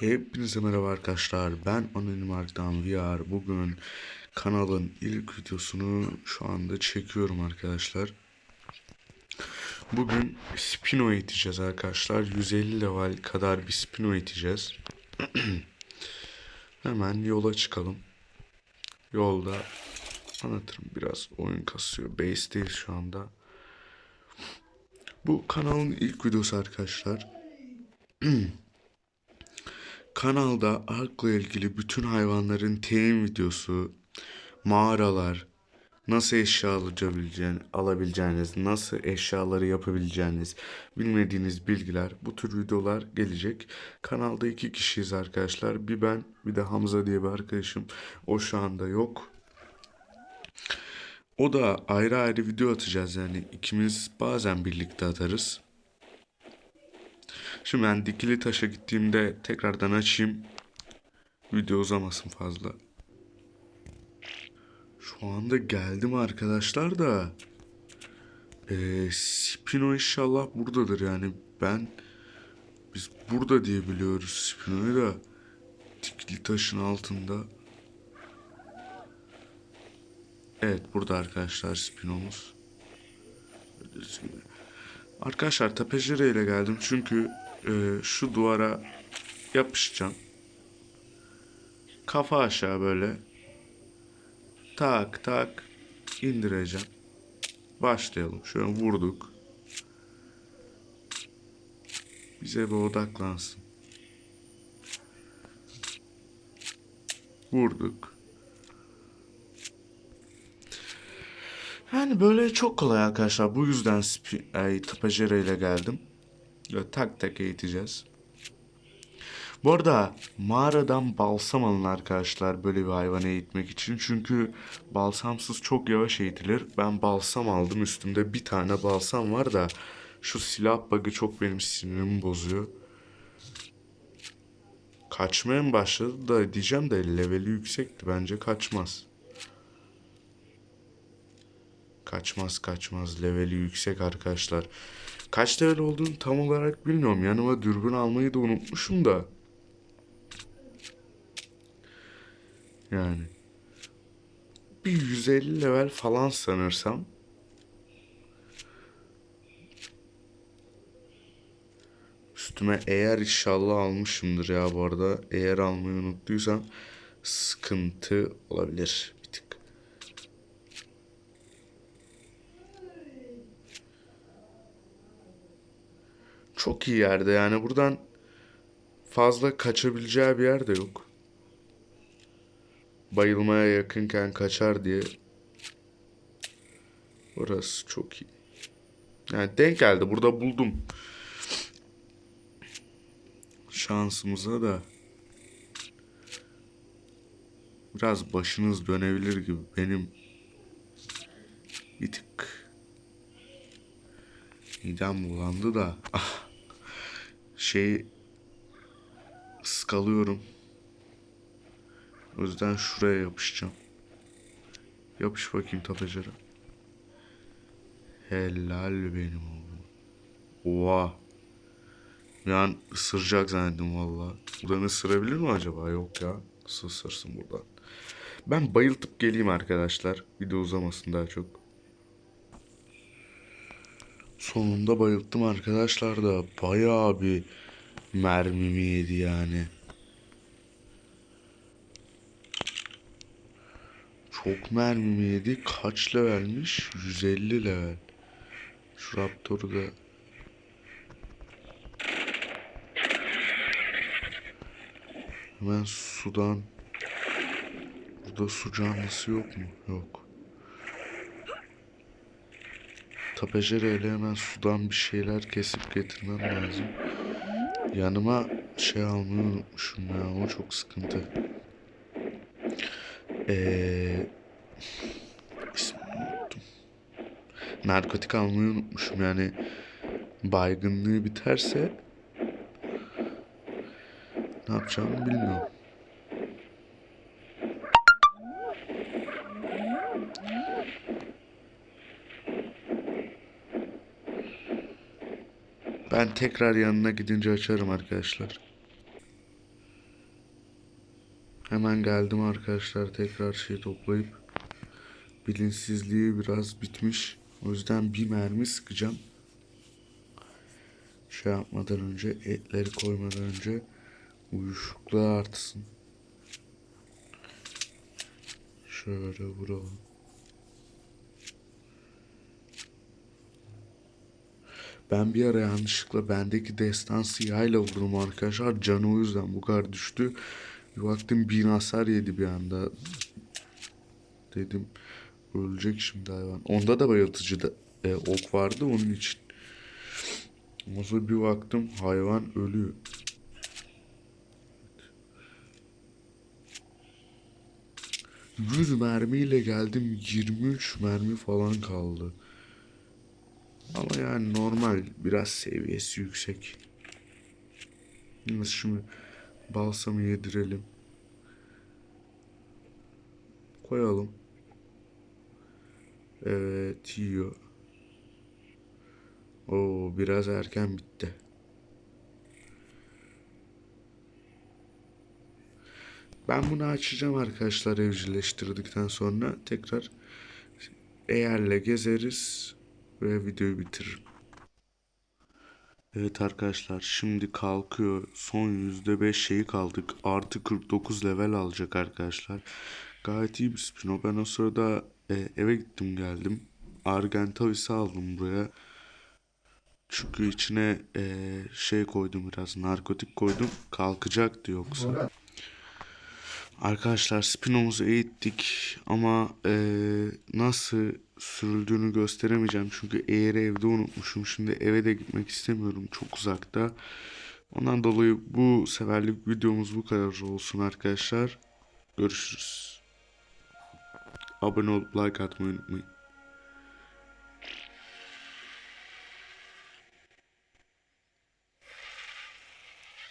Hepinize merhaba arkadaşlar. Ben Anonim Ark'tan VR. Bugün kanalın ilk videosunu şu anda çekiyorum arkadaşlar. Bugün Spino iteceğiz arkadaşlar. 150 level kadar bir Spino iteceğiz. Hemen yola çıkalım. Yolda anlatırım biraz. Oyun kasıyor. Base'deyiz şu anda. Bu kanalın ilk videosu arkadaşlar. Kanalda Ark'la ilgili bütün hayvanların teyin videosu, mağaralar, nasıl eşya alabileceğiniz, alabileceğiniz, nasıl eşyaları yapabileceğiniz, bilmediğiniz bilgiler, bu tür videolar gelecek. Kanalda iki kişiyiz arkadaşlar. Bir ben, bir de Hamza diye bir arkadaşım. O şu anda yok. O da ayrı ayrı video atacağız yani ikimiz bazen birlikte atarız. Şimdi ben dikili taşa gittiğimde tekrardan açayım. Video uzamasın fazla. Şu anda geldim arkadaşlar da. Ee, Spino inşallah buradadır yani ben biz burada diye biliyoruz Spino'yu da dikili taşın altında. Evet burada arkadaşlar Spino'muz. Arkadaşlar tapejere ile geldim çünkü e, şu duvara yapışacağım. Kafa aşağı böyle. Tak tak indireceğim. Başlayalım. Şöyle vurduk. Bize bir odaklansın. Vurduk. Yani böyle çok kolay arkadaşlar. Bu yüzden ay, tapajere ile geldim. Böyle tak tak eğiteceğiz. Bu arada mağaradan balsam alın arkadaşlar böyle bir hayvanı eğitmek için. Çünkü balsamsız çok yavaş eğitilir. Ben balsam aldım. Üstümde bir tane balsam var da şu silah bug'ı çok benim sinirimi bozuyor. Kaçmaya mı başladı da diyeceğim de leveli yüksekti. Bence kaçmaz. Kaçmaz kaçmaz leveli yüksek arkadaşlar. Kaç level olduğunu tam olarak bilmiyorum. Yanıma dürbün almayı da unutmuşum da. Yani. Bir 150 level falan sanırsam. Üstüme eğer inşallah almışımdır ya bu arada. Eğer almayı unuttuysam sıkıntı olabilir bir tık. Çok iyi yerde yani buradan fazla kaçabileceği bir yer de yok. Bayılmaya yakınken kaçar diye. Orası çok iyi. Yani denk geldi. Burada buldum. Şansımıza da biraz başınız dönebilir gibi benim bir tık midem bulandı da ah, şey ıskalıyorum. O yüzden şuraya yapışacağım. Yapış bakayım tapacara. Helal benim oğlum. Oha. Bir an ısıracak zannettim valla. Buradan ısırabilir mi acaba? Yok ya. Nasıl ısırsın buradan? Ben bayıltıp geleyim arkadaşlar. Video uzamasın daha çok. Sonunda bayılttım arkadaşlar da bayağı bir mermimi yedi yani. Çok mermimi yedi. Kaç levelmiş? 150 level. Şu Raptor'u da hemen sudan Burada su canlısı yok mu? Yok. Tapecereyle hemen sudan bir şeyler kesip getirmem lazım. Yanıma şey almayı unutmuşum ya. O çok sıkıntı. Eee... ismini unuttum. Narkotik almayı unutmuşum yani. Baygınlığı biterse... Ne yapacağımı bilmiyorum. Ben tekrar yanına gidince açarım arkadaşlar. Hemen geldim arkadaşlar tekrar şey toplayıp bilinçsizliği biraz bitmiş. O yüzden bir mermi sıkacağım. Şey yapmadan önce etleri koymadan önce uyuşukluğu artsın. Şöyle vuralım. Ben bir ara yanlışlıkla bendeki destansı yayla vurdum arkadaşlar. Canı o yüzden bu kadar düştü. Bir baktım bin hasar yedi bir anda. Dedim ölecek şimdi hayvan. Onda da bayıltıcı da, e, ok vardı onun için. Ondan sonra bir baktım hayvan ölüyor. Yüz mermiyle geldim 23 mermi falan kaldı. Ama yani normal biraz seviyesi yüksek. Nasıl şimdi balsamı yedirelim. Koyalım. Evet yiyor. Oo biraz erken bitti. Ben bunu açacağım arkadaşlar evcilleştirdikten sonra tekrar eğerle gezeriz ve videoyu bitiririm. Evet arkadaşlar şimdi kalkıyor. Son %5 şeyi kaldık. Artı 49 level alacak arkadaşlar. Gayet iyi bir spin o. Ben o sırada e, eve gittim geldim. Argentavis'i aldım buraya. Çünkü içine e, şey koydum biraz narkotik koydum. Kalkacaktı yoksa. Arkadaşlar spinomuzu eğittik ama e, nasıl sürüldüğünü gösteremeyeceğim. Çünkü eğer evde unutmuşum. Şimdi eve de gitmek istemiyorum. Çok uzakta. Ondan dolayı bu seferlik videomuz bu kadar olsun arkadaşlar. Görüşürüz. Abone olup like atmayı unutmayın.